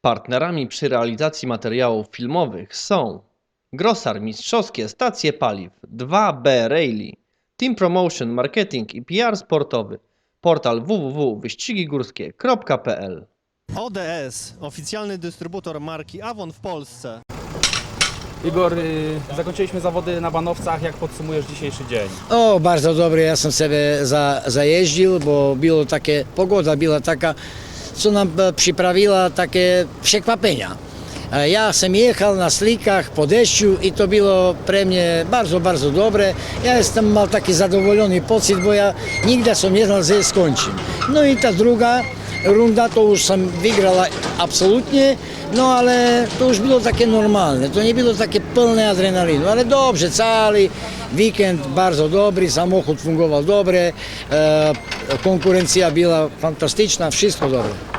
Partnerami przy realizacji materiałów filmowych są Grosar Mistrzowskie Stacje Paliw 2B Rally, Team Promotion Marketing i PR Sportowy, portal www.wyścigigórskie.pl ODS, oficjalny dystrybutor marki Avon w Polsce. Igor, y, zakończyliśmy zawody na Banowcach. Jak podsumujesz dzisiejszy dzień? O, bardzo dobry, ja sam sobie za, zajeździł, bo było takie, pogoda była taka, co nam e, przyprawiła takie przekwapenia. E, Ja sam jechał na slikach po deszczu i to było pre mnie bardzo, bardzo dobre. Ja jestem mal taki zadowolony pocit, bo ja nigdy sam nie znał, że skończę. No i ta druga runda to już sam wygrała absolutnie, no ale to już było takie normalne, to nie było takie pełne adrenalinu, ale dobrze, cały weekend bardzo dobry, samochód fungował dobre, e, konkurencja była fantastyczna, dobre.